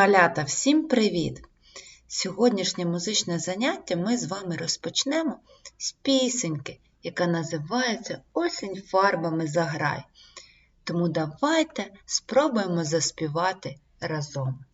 Малята, всім привіт! Сьогоднішнє музичне заняття ми з вами розпочнемо з пісеньки, яка називається Осінь фарбами заграй. Тому давайте спробуємо заспівати разом.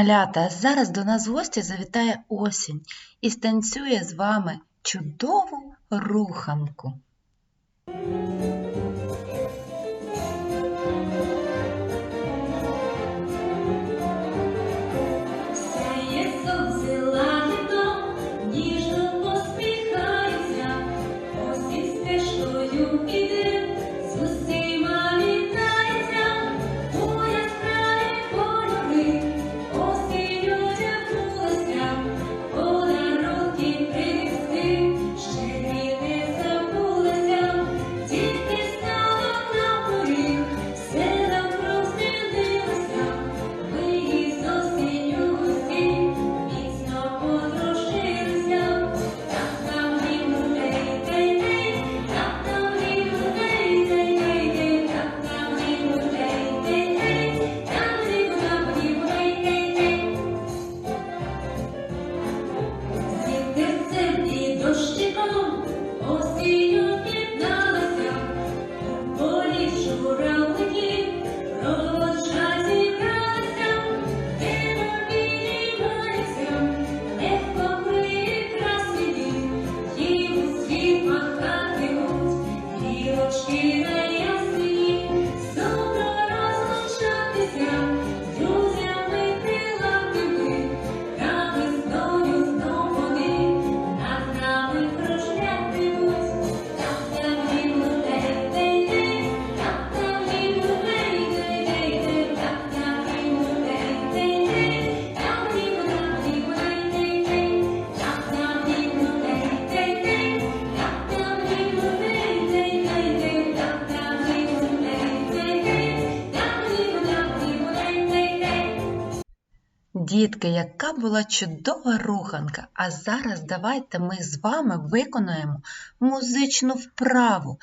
Малята, зараз до нас в гості завітає осінь і станцює з вами чудову руханку. Ніжно посміхайся, ось осінь стежкою іде. Дітки, яка була чудова руханка! А зараз давайте ми з вами виконаємо музичну вправу.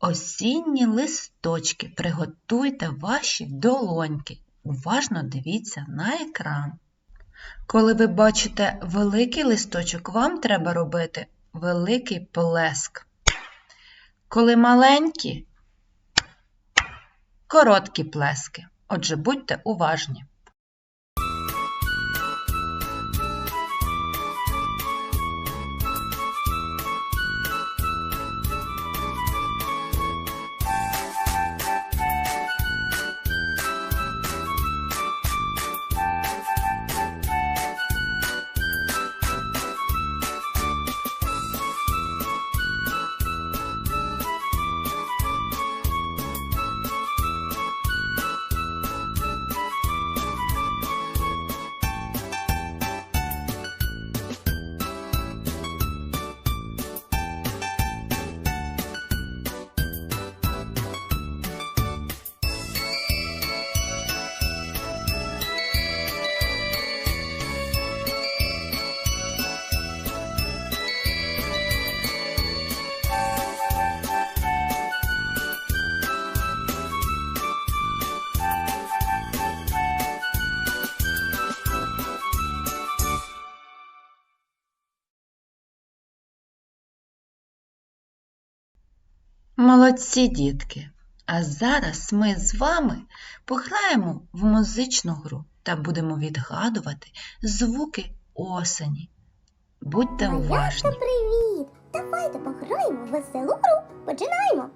Осінні листочки. Приготуйте ваші долоньки. Уважно дивіться на екран. Коли ви бачите великий листочок, вам треба робити великий плеск. Коли маленькі, короткі плески. Отже, будьте уважні. Молодці, дітки! А зараз ми з вами пограємо в музичну гру та будемо відгадувати звуки осені. Будьте уважні! Привіт! Давайте пограємо в веселу гру. Починаємо!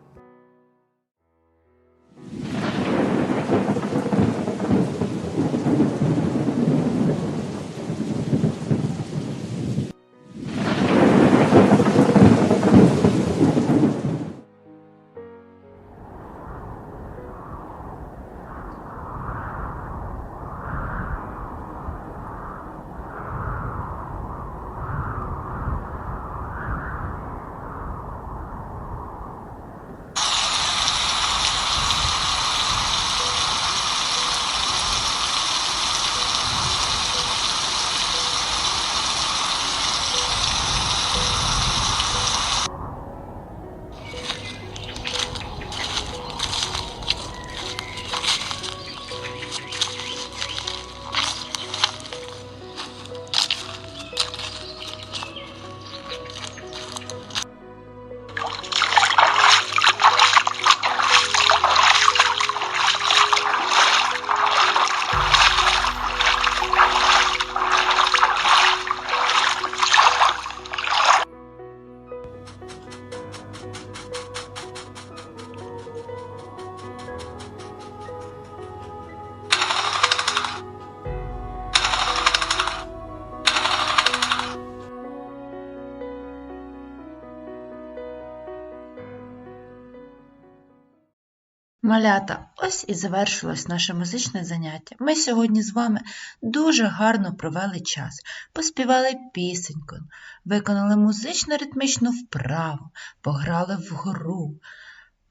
Малята, ось і завершилось наше музичне заняття. Ми сьогодні з вами дуже гарно провели час, поспівали пісеньку, виконали музично-ритмічну вправу, пограли в гру,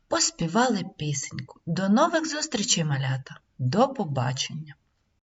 поспівали пісеньку. До нових зустрічей, малята! До побачення!